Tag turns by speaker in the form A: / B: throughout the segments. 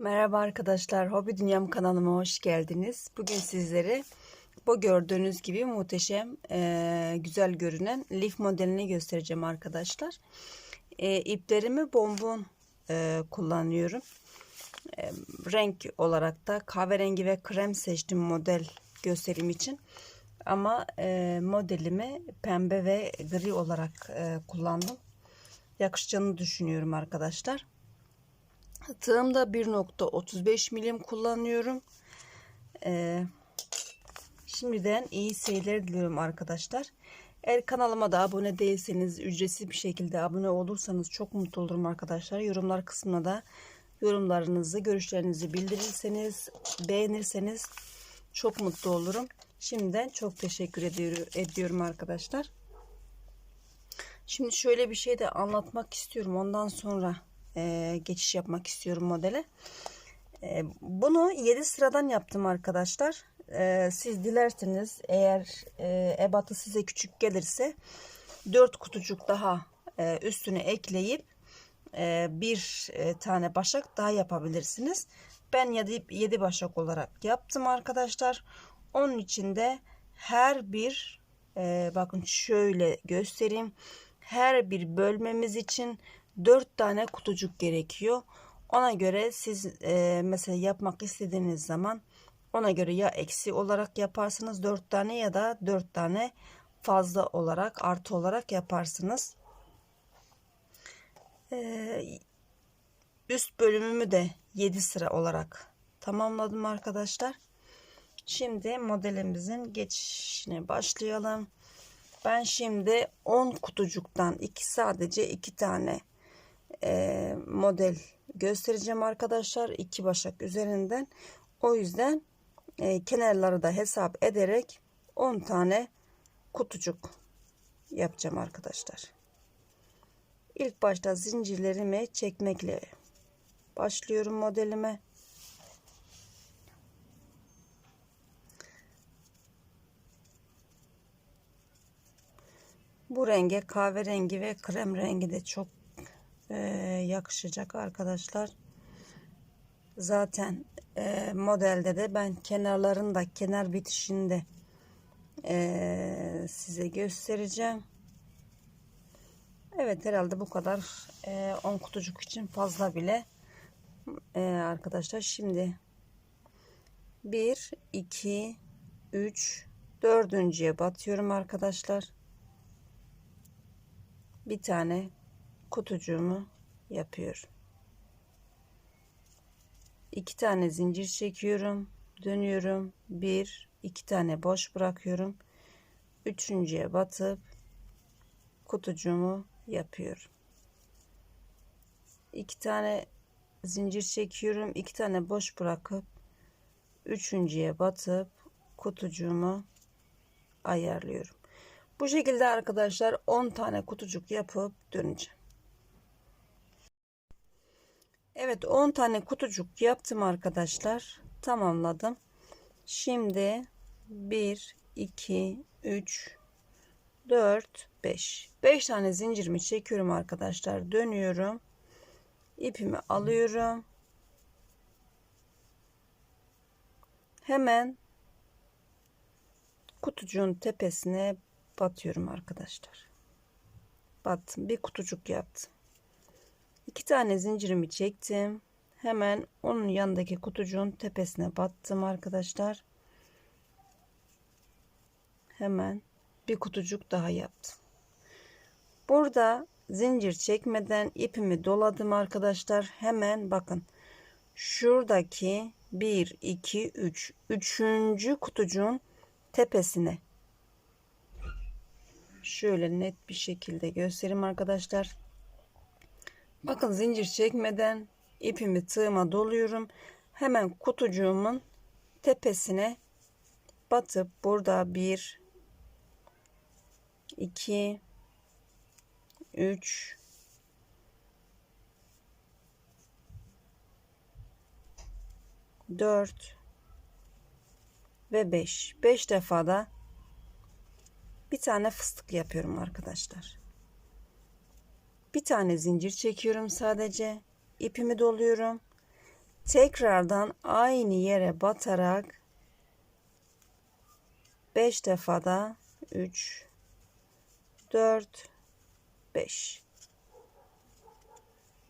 A: Merhaba arkadaşlar, Hobi Dünyam kanalıma hoş geldiniz. Bugün sizlere bu gördüğünüz gibi muhteşem, e, güzel görünen lif modelini göstereceğim arkadaşlar. E, iplerimi bonbon e, kullanıyorum. E, renk olarak da kahverengi ve krem seçtim model gösterim için. Ama e, modelimi pembe ve gri olarak e, kullandım. Yakışacağını düşünüyorum arkadaşlar. Tığımda 1.35 milim kullanıyorum. Ee, şimdiden iyi seyirler diliyorum arkadaşlar. Eğer kanalıma da abone değilseniz ücretsiz bir şekilde abone olursanız çok mutlu olurum arkadaşlar. Yorumlar kısmına da yorumlarınızı, görüşlerinizi bildirirseniz, beğenirseniz çok mutlu olurum. Şimdiden çok teşekkür ediyorum arkadaşlar. Şimdi şöyle bir şey de anlatmak istiyorum. Ondan sonra e, geçiş yapmak istiyorum modele. E, bunu 7 sıradan yaptım arkadaşlar. E, siz dilerseniz eğer e, ebatı size küçük gelirse 4 kutucuk daha e, üstüne ekleyip e, bir e, tane başak daha yapabilirsiniz. Ben 7, 7 başak olarak yaptım arkadaşlar. Onun içinde her bir e, bakın şöyle göstereyim. Her bir bölmemiz için 4 tane kutucuk gerekiyor. Ona göre siz e, mesela yapmak istediğiniz zaman ona göre ya eksi olarak yaparsınız 4 tane ya da 4 tane fazla olarak artı olarak yaparsınız. Ee, üst bölümümü de 7 sıra olarak tamamladım arkadaşlar. Şimdi modelimizin geçişine başlayalım. Ben şimdi 10 kutucuktan iki sadece 2 tane e, model göstereceğim arkadaşlar. iki başak üzerinden. O yüzden e, kenarları da hesap ederek 10 tane kutucuk yapacağım arkadaşlar. İlk başta zincirlerimi çekmekle başlıyorum modelime. Bu renge kahverengi ve krem rengi de çok e, yakışacak arkadaşlar. Zaten e, modelde de ben kenarlarında kenar bitişinde e, size göstereceğim. Evet herhalde bu kadar 10 e, kutucuk için fazla bile e, arkadaşlar. Şimdi 1 2 3 dördüncüye batıyorum arkadaşlar. Bir tane kutucuğumu yapıyorum. İki tane zincir çekiyorum. Dönüyorum. Bir, iki tane boş bırakıyorum. Üçüncüye batıp kutucuğumu yapıyorum. İki tane zincir çekiyorum. iki tane boş bırakıp üçüncüye batıp kutucuğumu ayarlıyorum. Bu şekilde arkadaşlar 10 tane kutucuk yapıp döneceğim. Evet 10 tane kutucuk yaptım arkadaşlar. Tamamladım. Şimdi 1 2 3 4 5 5 tane zincirimi çekiyorum arkadaşlar. Dönüyorum. ipimi alıyorum. Hemen kutucuğun tepesine batıyorum arkadaşlar. Battım. Bir kutucuk yaptım. İki tane zincirimi çektim. Hemen onun yanındaki kutucuğun tepesine battım arkadaşlar. Hemen bir kutucuk daha yaptım. Burada zincir çekmeden ipimi doladım arkadaşlar. Hemen bakın. Şuradaki 1 2 3 üçüncü kutucuğun tepesine şöyle net bir şekilde göstereyim arkadaşlar. Bakın zincir çekmeden ipimi tığıma doluyorum. Hemen kutucuğumun tepesine batıp burada 1 2 3 4 ve 5 5 defa da bir tane fıstık yapıyorum arkadaşlar bir tane zincir çekiyorum sadece. İpimi doluyorum. Tekrardan aynı yere batarak 5 defada 3 4 5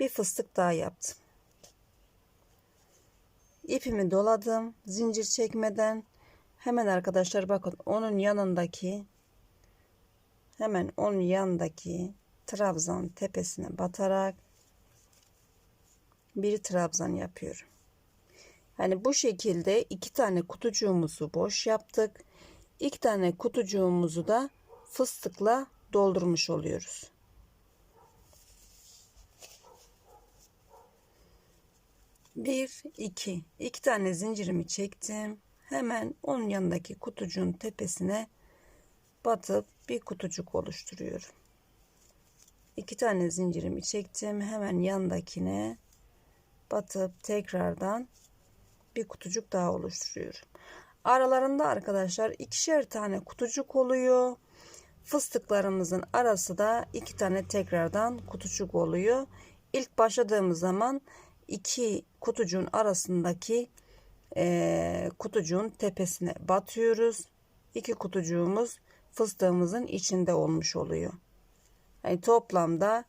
A: bir fıstık daha yaptım. İpimi doladım zincir çekmeden. Hemen arkadaşlar bakın onun yanındaki hemen onun yanındaki trabzan tepesine batarak bir trabzan yapıyorum. Hani bu şekilde iki tane kutucuğumuzu boş yaptık. İki tane kutucuğumuzu da fıstıkla doldurmuş oluyoruz. Bir, iki. iki tane zincirimi çektim. Hemen onun yanındaki kutucuğun tepesine batıp bir kutucuk oluşturuyorum. İki tane zincirimi çektim. Hemen yandakine batıp tekrardan bir kutucuk daha oluşturuyorum. Aralarında arkadaşlar ikişer tane kutucuk oluyor. Fıstıklarımızın arası da iki tane tekrardan kutucuk oluyor. İlk başladığımız zaman iki kutucuğun arasındaki e, kutucuğun tepesine batıyoruz. İki kutucuğumuz fıstığımızın içinde olmuş oluyor. Yani toplamda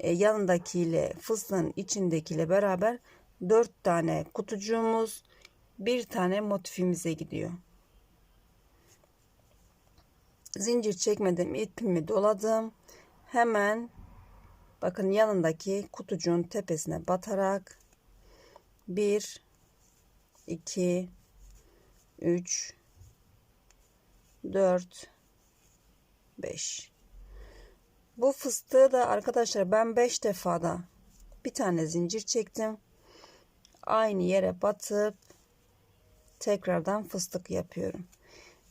A: e, yanındakiyle fıstığın içindekiyle beraber dört tane kutucuğumuz bir tane motifimize gidiyor. Zincir çekmedim ipimi doladım. Hemen bakın yanındaki kutucuğun tepesine batarak 1 2 3 4 5 bu fıstığı da arkadaşlar ben 5 defada bir tane zincir çektim. Aynı yere batıp tekrardan fıstık yapıyorum.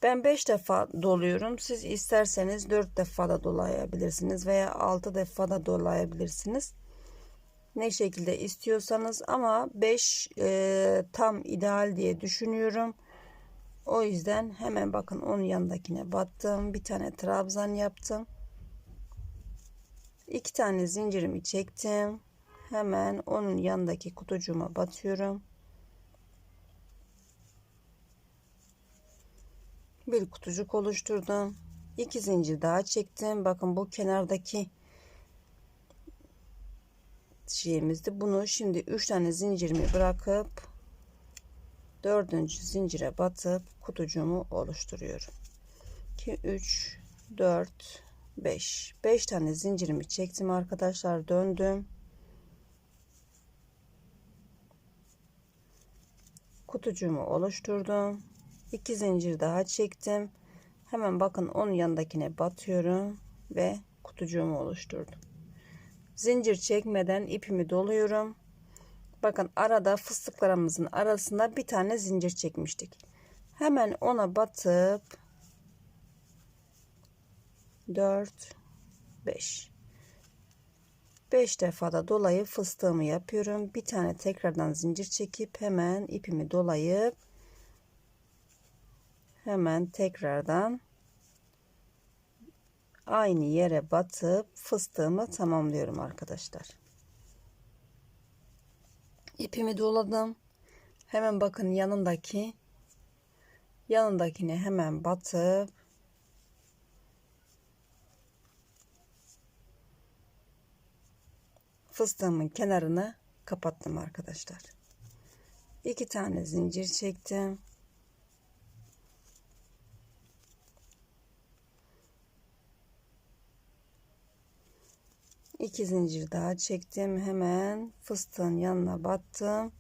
A: Ben 5 defa doluyorum. Siz isterseniz 4 defa da dolayabilirsiniz veya 6 defa da dolayabilirsiniz. Ne şekilde istiyorsanız ama 5 e, tam ideal diye düşünüyorum. O yüzden hemen bakın onun yanındakine battım. Bir tane trabzan yaptım. İki tane zincirimi çektim. Hemen onun yanındaki kutucuğuma batıyorum. Bir kutucuk oluşturdum. İki zincir daha çektim. Bakın bu kenardaki şeyimizdi. Bunu şimdi üç tane zincirimi bırakıp dördüncü zincire batıp kutucuğumu oluşturuyorum. 2 3 4 5 5 tane zincirimi çektim arkadaşlar döndüm. Kutucuğumu oluşturdum. 2 zincir daha çektim. Hemen bakın onun yanındakine batıyorum ve kutucuğumu oluşturdum. Zincir çekmeden ipimi doluyorum. Bakın arada fıstıklarımızın arasında bir tane zincir çekmiştik. Hemen ona batıp 4 5 5 defada dolayıp fıstığımı yapıyorum. Bir tane tekrardan zincir çekip hemen ipimi dolayıp hemen tekrardan aynı yere batıp fıstığımı tamamlıyorum arkadaşlar. İpimi doladım. Hemen bakın yanındaki yanındakine hemen batıp fıstığımın kenarını kapattım arkadaşlar. İki tane zincir çektim. İki zincir daha çektim. Hemen fıstığın yanına battım.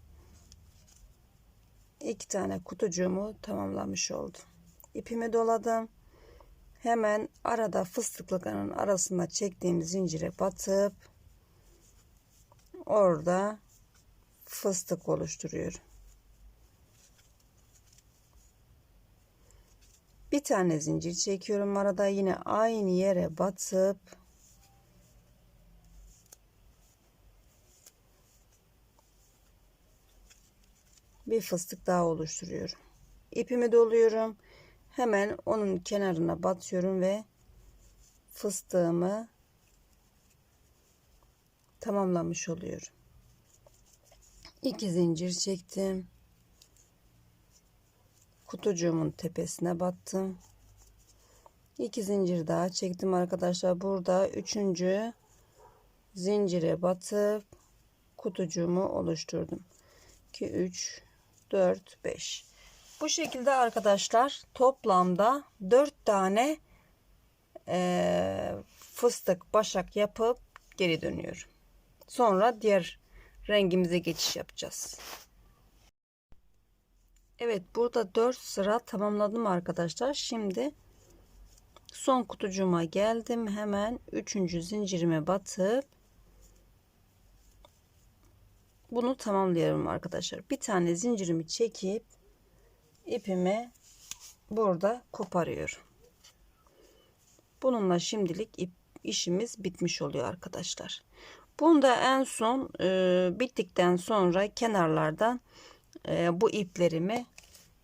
A: İki tane kutucuğumu tamamlamış oldum. İpimi doladım. Hemen arada fıstıklıkların arasında çektiğim zincire batıp orada fıstık oluşturuyorum. Bir tane zincir çekiyorum arada yine aynı yere batıp bir fıstık daha oluşturuyorum. İpimi doluyorum. Hemen onun kenarına batıyorum ve fıstığımı tamamlamış oluyorum. 2 zincir çektim. Kutucuğumun tepesine battım. 2 zincir daha çektim arkadaşlar. Burada üçüncü zincire batıp kutucuğumu oluşturdum. 2 3 4 5 bu şekilde arkadaşlar toplamda 4 tane e, fıstık başak yapıp geri dönüyorum. Sonra diğer rengimize geçiş yapacağız. Evet burada 4 sıra tamamladım arkadaşlar. Şimdi son kutucuğuma geldim. Hemen 3. zincirime batıp bunu tamamlıyorum arkadaşlar. Bir tane zincirimi çekip ipimi burada koparıyorum. Bununla şimdilik ip işimiz bitmiş oluyor arkadaşlar. Bunu da en son e, bittikten sonra kenarlardan e, bu iplerimi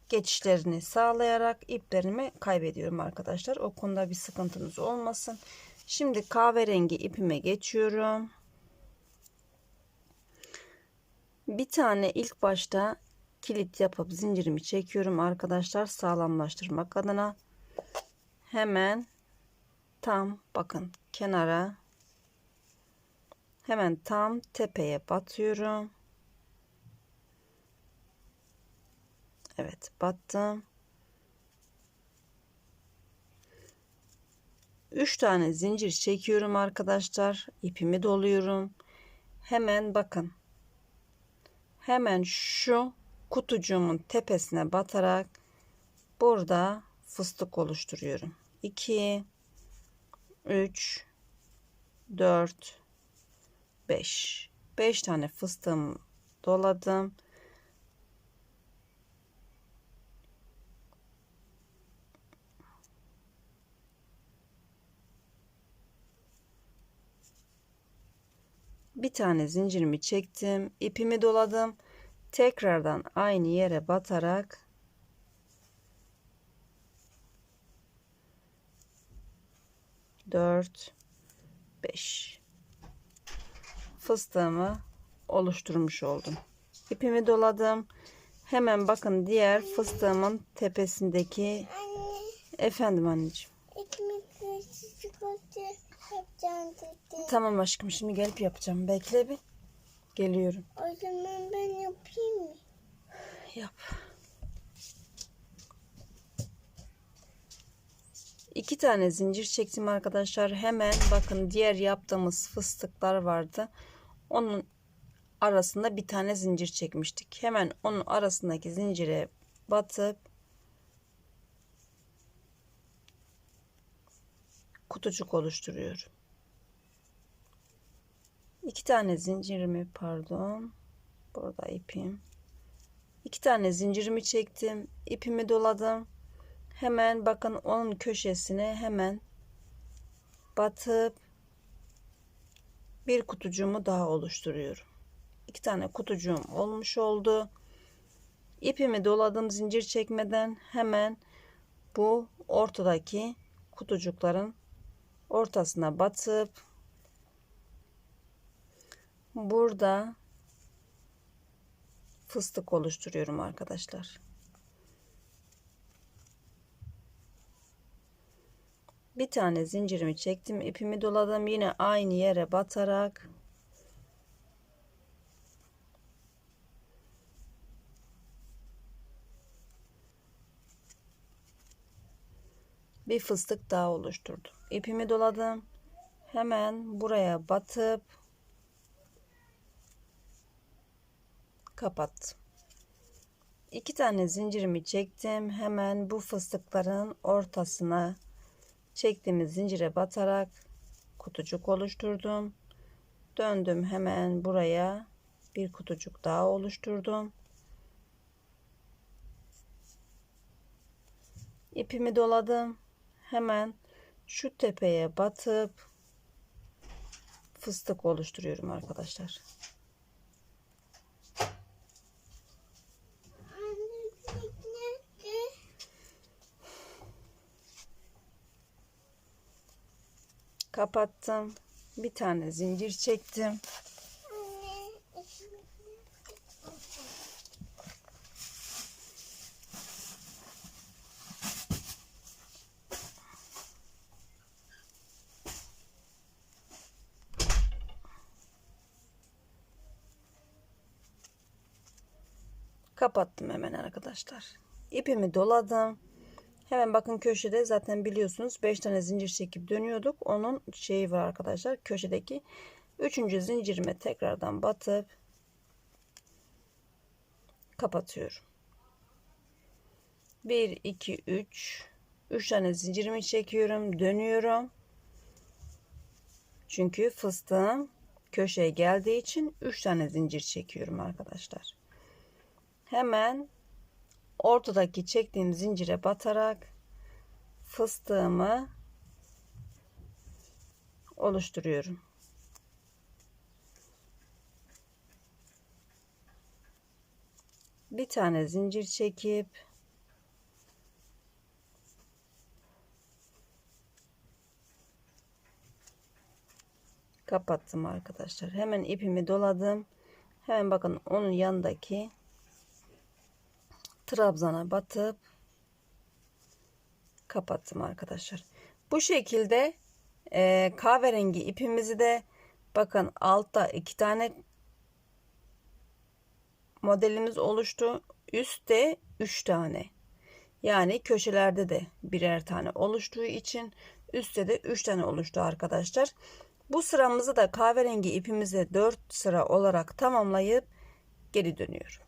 A: geçişlerini sağlayarak iplerimi kaybediyorum arkadaşlar. O konuda bir sıkıntınız olmasın. Şimdi kahverengi ipime geçiyorum. Bir tane ilk başta kilit yapıp zincirimi çekiyorum arkadaşlar sağlamlaştırmak adına. Hemen tam bakın kenara hemen tam tepeye batıyorum. Evet battım. 3 tane zincir çekiyorum arkadaşlar. ipimi doluyorum. Hemen bakın. Hemen şu kutucuğumun tepesine batarak burada fıstık oluşturuyorum. 2 3 4 5 5 tane fıstığım doladım. Bir tane zincirimi çektim, ipimi doladım. Tekrardan aynı yere batarak dört beş fıstığımı oluşturmuş oldum. İpimi doladım. Hemen bakın diğer fıstığımın tepesindeki
B: Anne,
A: efendim anneciğim. Tamam aşkım şimdi gelip yapacağım. Bekle bir. Geliyorum.
B: O zaman ben yapayım mı?
A: Yap. İki tane zincir çektim arkadaşlar. Hemen bakın diğer yaptığımız fıstıklar vardı. Onun arasında bir tane zincir çekmiştik. Hemen onun arasındaki zincire batıp kutucuk oluşturuyorum. İki tane zincirimi pardon. Burada ipim. İki tane zincirimi çektim. ipimi doladım. Hemen bakın onun köşesine hemen batıp bir kutucuğumu daha oluşturuyorum. İki tane kutucuğum olmuş oldu. İpimi doladım zincir çekmeden hemen bu ortadaki kutucukların ortasına batıp burada fıstık oluşturuyorum arkadaşlar. Bir tane zincirimi çektim, ipimi doladım. Yine aynı yere batarak bir fıstık daha oluşturdum. İpimi doladım. Hemen buraya batıp kapattım. İki tane zincirimi çektim. Hemen bu fıstıkların ortasına çektiğimiz zincire batarak kutucuk oluşturdum. Döndüm hemen buraya bir kutucuk daha oluşturdum. İpimi doladım. Hemen şu tepeye batıp fıstık oluşturuyorum arkadaşlar. kapattım. Bir tane zincir çektim. Kapattım hemen arkadaşlar. İpimi doladım. Hemen bakın köşede zaten biliyorsunuz 5 tane zincir çekip dönüyorduk. Onun şeyi var arkadaşlar. Köşedeki 3. zincirime tekrardan batıp kapatıyorum. 1 2 3 3 tane zincirimi çekiyorum, dönüyorum. Çünkü fıstığım köşeye geldiği için 3 tane zincir çekiyorum arkadaşlar. Hemen ortadaki çektiğim zincire batarak fıstığımı oluşturuyorum. Bir tane zincir çekip kapattım arkadaşlar. Hemen ipimi doladım. Hemen bakın onun yanındaki trabzana batıp kapattım arkadaşlar. Bu şekilde e, kahverengi ipimizi de bakın altta iki tane modelimiz oluştu. Üstte üç tane. Yani köşelerde de birer tane oluştuğu için üstte de üç tane oluştu arkadaşlar. Bu sıramızı da kahverengi ipimize 4 sıra olarak tamamlayıp geri dönüyorum.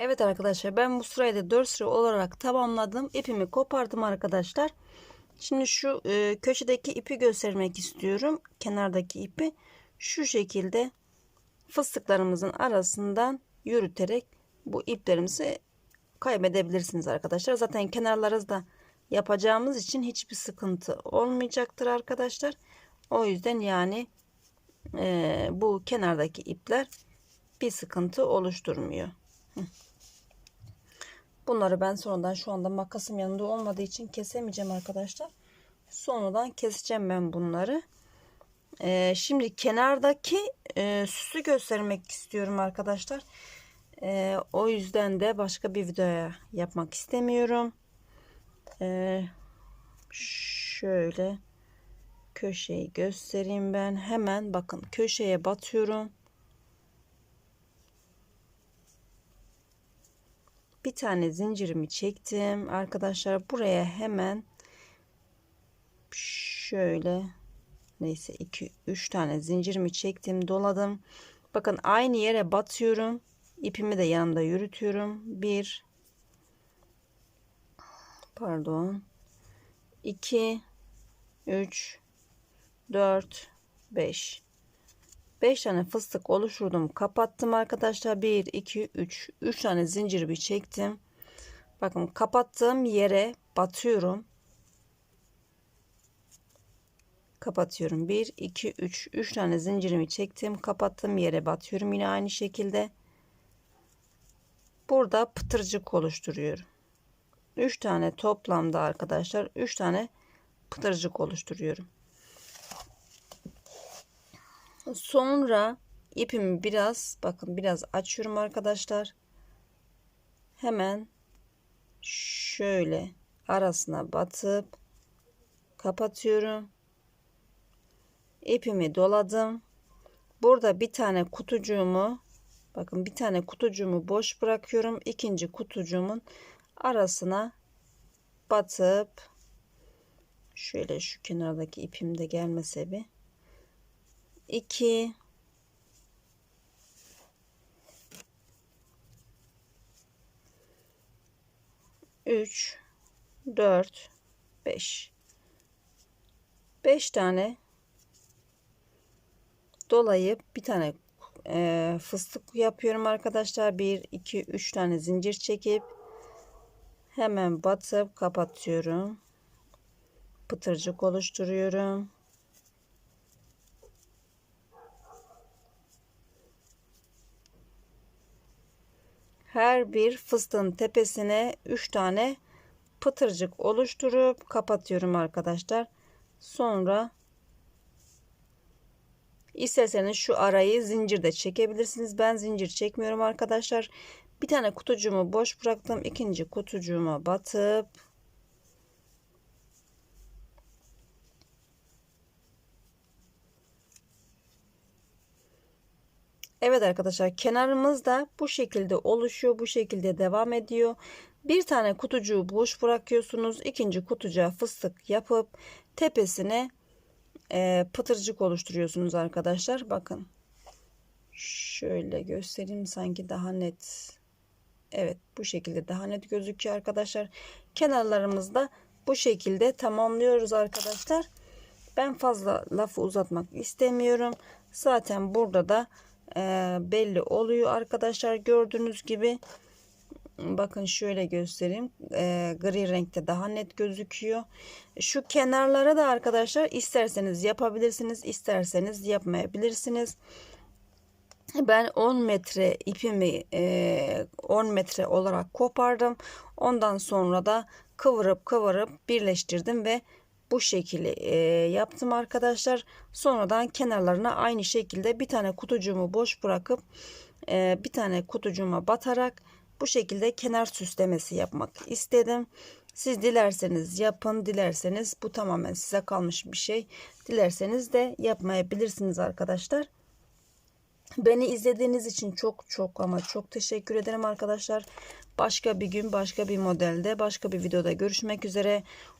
A: Evet arkadaşlar ben bu sırayı da 4 sıra olarak tamamladım. İpimi kopardım arkadaşlar. Şimdi şu e, köşedeki ipi göstermek istiyorum. Kenardaki ipi şu şekilde fıstıklarımızın arasından yürüterek bu iplerimizi kaybedebilirsiniz arkadaşlar. Zaten kenarları da yapacağımız için hiçbir sıkıntı olmayacaktır arkadaşlar. O yüzden yani e, bu kenardaki ipler bir sıkıntı oluşturmuyor. Bunları ben sonradan şu anda makasım yanında olmadığı için kesemeyeceğim arkadaşlar. Sonradan keseceğim ben bunları. Ee, şimdi kenardaki e, süsü göstermek istiyorum arkadaşlar. Ee, o yüzden de başka bir videoya yapmak istemiyorum. Ee, şöyle köşeyi göstereyim ben. Hemen bakın köşeye batıyorum. Bir tane zincirimi çektim. Arkadaşlar buraya hemen şöyle neyse 2 3 tane zincirimi çektim doladım. Bakın aynı yere batıyorum. İpimi de yanımda yürütüyorum. 1 pardon 2 3 4 5 5 tane fıstık oluşturdum kapattım arkadaşlar. 1 2 3 3 tane zincir bir çektim. Bakın kapattığım yere batıyorum. Kapatıyorum. 1 2 3 3 tane zincirimi çektim kapattığım yere batıyorum yine aynı şekilde. Burada pıtırcık oluşturuyorum. 3 tane toplamda arkadaşlar 3 tane pıtırcık oluşturuyorum Sonra ipimi biraz bakın biraz açıyorum arkadaşlar. Hemen şöyle arasına batıp kapatıyorum. İpimi doladım. Burada bir tane kutucuğumu bakın bir tane kutucuğumu boş bırakıyorum. İkinci kutucuğumun arasına batıp şöyle şu kenardaki ipim de gelmese bir 2 3 4 5 5 tane dolayıp bir tane e, fıstık yapıyorum arkadaşlar. 1 2 3 tane zincir çekip hemen batıp kapatıyorum. Pıtırcık oluşturuyorum her bir fıstığın tepesine 3 tane pıtırcık oluşturup kapatıyorum arkadaşlar. Sonra isterseniz şu arayı zincirde çekebilirsiniz. Ben zincir çekmiyorum arkadaşlar. Bir tane kutucuğumu boş bıraktım. ikinci kutucuğuma batıp Evet arkadaşlar kenarımız da bu şekilde oluşuyor. Bu şekilde devam ediyor. Bir tane kutucuğu boş bırakıyorsunuz. ikinci kutucuğa fıstık yapıp tepesine e, pıtırcık oluşturuyorsunuz arkadaşlar. Bakın. Şöyle göstereyim sanki daha net. Evet bu şekilde daha net gözüküyor arkadaşlar. Kenarlarımızda bu şekilde tamamlıyoruz arkadaşlar. Ben fazla lafı uzatmak istemiyorum. Zaten burada da e, belli oluyor arkadaşlar. Gördüğünüz gibi bakın şöyle göstereyim. E, gri renkte daha net gözüküyor. Şu kenarlara da arkadaşlar isterseniz yapabilirsiniz. isterseniz yapmayabilirsiniz. Ben 10 metre ipimi e, 10 metre olarak kopardım. Ondan sonra da kıvırıp kıvırıp birleştirdim ve bu şekilde e, yaptım arkadaşlar. Sonradan kenarlarına aynı şekilde bir tane kutucuğumu boş bırakıp e, bir tane kutucuğuma batarak bu şekilde kenar süslemesi yapmak istedim. Siz dilerseniz yapın, dilerseniz bu tamamen size kalmış bir şey. Dilerseniz de yapmayabilirsiniz arkadaşlar. Beni izlediğiniz için çok çok ama çok teşekkür ederim arkadaşlar. Başka bir gün, başka bir modelde, başka bir videoda görüşmek üzere.